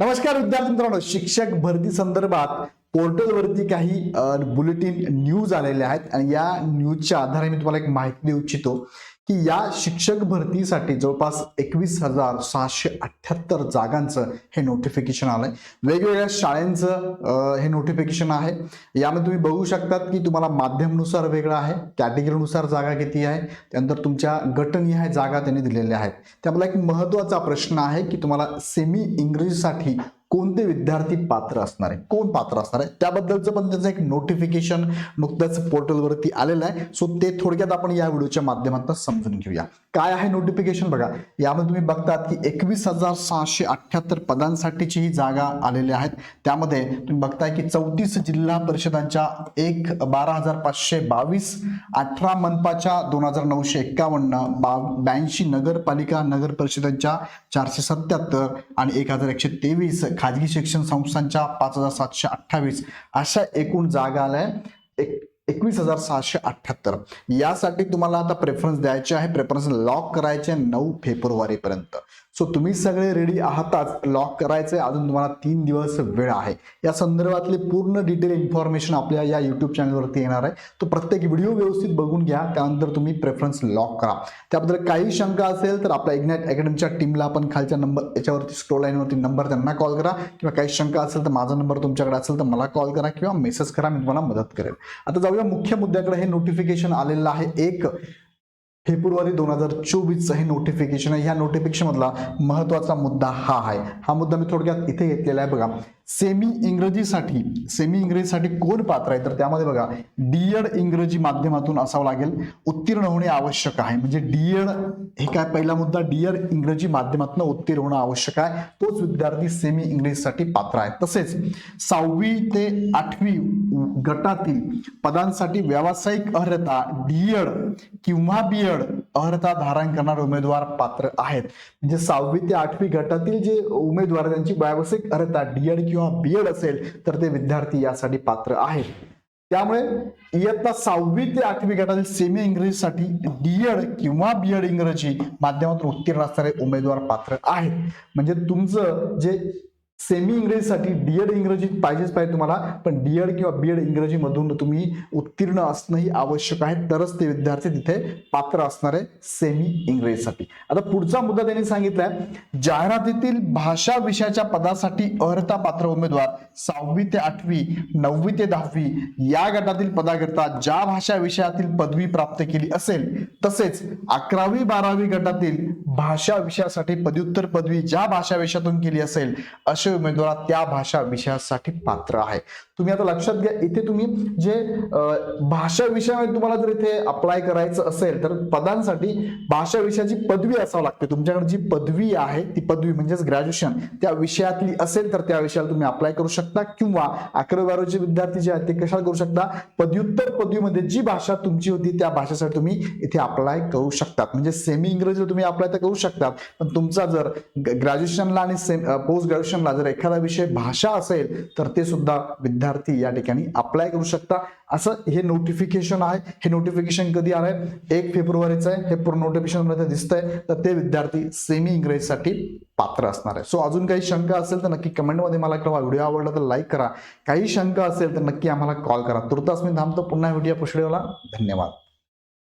नमस्कार विद्यार्थी मित्रांनो शिक्षक भरती संदर्भात पोर्टलवरती काही बुलेटिन न्यूज आलेले आहेत. आणि या न्यूजच्या आधारे मी तुम्हाला एक माहिती देऊ इच्छितो. की या शिक्षक भरतीसाठी जवळपास एकवीस हजार सहाशे अठ्ठ्याहत्तर जागांचं हे नोटिफिकेशन आलंय. वेगवेगळ्या शाळेंचं हे नोटिफिकेशन आहे. यामध्ये तुम्ही बघू शकतात की तुम्हाला माध्यमनुसार वेगळं आहे कॅटेगरीनुसार जागा किती आहे त्यानंतर तुमच्या गटनिहाय जागा त्यांनी दिलेल्या आहेत. त्यामुळे एक महत्त्वाचा प्रश्न आहे की तुम्हाला सेमी इंग्रजीसाठी कोणते विद्यार्थी पात्र असणार आहे? कोण पात्र असणार आहे? त्याबद्दलचं पण त्याचं एक नोटिफिकेशन नुकत्याच पोर्टलवरती आलेलं आहे. सो ते थोडक्यात आपण या व्हिडिओच्या माध्यमातून समजून घेऊया. काय आहे नोटिफिकेशन बघा? यामध्ये तुम्ही बघतात की एकवीस हजार सहाशे अठ्ठ्याहत्तर पदांसाठीची ही जागा आलेल्या आहेत. त्यामध्ये तुम्ही बघताय की चौतीस जिल्हा परिषदांच्या एक बारा हजार पाचशे बावीस अठरा मनपाच्या दोन हजार नऊशे एक्कावन्न बा ब्याऐंशी नगरपालिका नगर परिषदांच्या चारशे सत्याहत्तर आणि एक हजार एकशे तेवीस खाजगी शिक्षण संस्थांच्या पाच हजार सातशे अठ्ठावीस अशा एकूण जागा आल्या एक एकवीस हजार सहाशे अठ्ठ्याहत्तर. यासाठी तुम्हाला आता प्रेफरन्स द्यायचे आहे. प्रेफरन्स लॉक करायचे नऊ फेब्रुवारीपर्यंत. सो तुम्ही सगळे रेडी आहातच. लॉक करायचं आहे अजून तुम्हाला तीन दिवस वेळ आहे. या संदर्भातली पूर्ण डिटेल इन्फॉर्मेशन आपल्या या युट्यूब चॅनलवरती येणार आहे. तो प्रत्येक व्हिडिओ व्यवस्थित बघून घ्या. त्यानंतर तुम्ही प्रेफरन्स लॉक करा. त्याबद्दल काही शंका असेल तर आपल्या इग्नॅट अकॅडमीच्या टीमला आपण खालच्या नंबर याच्यावरती स्क्रोल लाईनवरती नंबर त्यांना कॉल करा. किंवा काही शंका असेल तर माझा नंबर तुमच्याकडे असेल तर मला कॉल करा किंवा मेसेज करा मी तुम्हाला मदत करेल. आता जाऊया मुख्य मुद्द्याकडे. हे नोटिफिकेशन आलेलं आहे. एक फेब्रुवारी दोन हजार चोवीसचं हे नोटिफिकेशन आहे. ह्या नोटिफिकेशन मधला मुद्दा हा आहे. हा मुद्दा मी थोडक्यात इथे घेतलेला आहे बघा. सेमी इंग्रजीसाठी सेमी इंग्रजीसाठी कोण पात्र आहे. तर त्यामध्ये बघा डीएड इंग्रजी माध्यमातून असावं लागेल. उत्तीर्ण होणे आवश्यक आहे. म्हणजे डीएड हे काय पहिला मुद्दा? डीएड इंग्रजी माध्यमातून उत्तीर्ण होणं आवश्यक आहे. तोच विद्यार्थी सेमी इंग्रजीसाठी पात्र आहे. तसेच सहावी ते आठवी गटातील पदांसाठी व्यावसायिक अर्हता डीएड किंवा बीएड अर्हता धारण करणारे उमेदवार पात्र आहेत. म्हणजे सहावी ते आठवी गटातील जे उमेदवार त्यांची व्यावसायिक अर्हता डीएड किंवा बीएड असेल तर ते विद्यार्थी यासाठी पात्र आहेत. त्यामुळे इयत्ता सहावी ते आठवी गटातील सेमी इंग्रजीसाठी डीएड किंवा बीएड इंग्रजी माध्यमातून उत्तीर्ण असणारे उमेदवार पात्र आहेत. म्हणजे तुमचं जे सेमी इंग्रजीसाठी डीएड इंग्रजी पाहिजेच पाहिजे तुम्हाला. पण डीएड किंवा बीएड इंग्रजी मधून तुम्ही उत्तीर्ण असणंही आवश्यक आहे. तरच ते विद्यार्थी तिथे पात्र असणार आहे सेमी इंग्रजीसाठी आता पुढचा मुद्दा त्यांनी सांगितलाय. जाहिरातीतील भाषा विषयाच्या पदासाठी अर्हता पात्र उमेदवार सहावी ते आठवी नववी ते दहावी या गटातील पदाकरता ज्या भाषा विषयातील पदवी प्राप्त केली असेल तसेच अकरावी बारावी गटातील भाषा विषयासाठी पदव्युत्तर पदवी ज्या भाषा विषयातून केली असेल असे उमेदवार त्या भाषा विषयासाठी पात्र आहे. तुम्ही आता लक्षात घ्या इथे तुम्ही जे भाषा विषयामध्ये तुम्हाला जर इथे अप्लाय करायचं असेल तर पदांसाठी भाषा विषयाची पदवी असावं लागते. तुमच्याकडे जी पदवी आहे ती पदवी म्हणजेच ग्रॅज्युएशन त्या विषयातली असेल तर त्या विषयाला तुम्ही अप्लाय करू शकता. किंवा अकरावी बारावीचे विद्यार्थी जे आहेत ते कशाला करू शकता? पदव्युत्तर पदवीमध्ये जी भाषा तुमची होती त्या भाषेसाठी तुम्ही इथे अप्लाय करू शकतात. म्हणजे सेमी इंग्रजीला तुम्ही अप्लाय तर करू शकतात. पण तुमचा जर ग्रॅज्युएशनला आणि पोस्ट ग्रॅज्युएशनला जर एखादा विषय भाषा असेल तर ते सुद्धा विद्यार्थी या ठिकाणी अप्लाय करू शकता. असं हे नोटिफिकेशन आहे. हे नोटिफिकेशन कधी आलंय? एक फेब्रुवारीचं आहे. हे पूर्ण नोटिफिकेशनमध्ये दिसतंय. तर ते विद्यार्थी सेमी इंग्रजीसाठी पात्र असणार आहे. सो अजून काही शंका असेल तर नक्की कमेंटमध्ये मला कळवा. व्हिडिओ आवडला तर लाईक करा. काही शंका असेल तर नक्की आम्हाला कॉल करा. तुर्तास मी थांबतो. पुन्हा व्हिडिओ पुष्डेवाला धन्यवाद.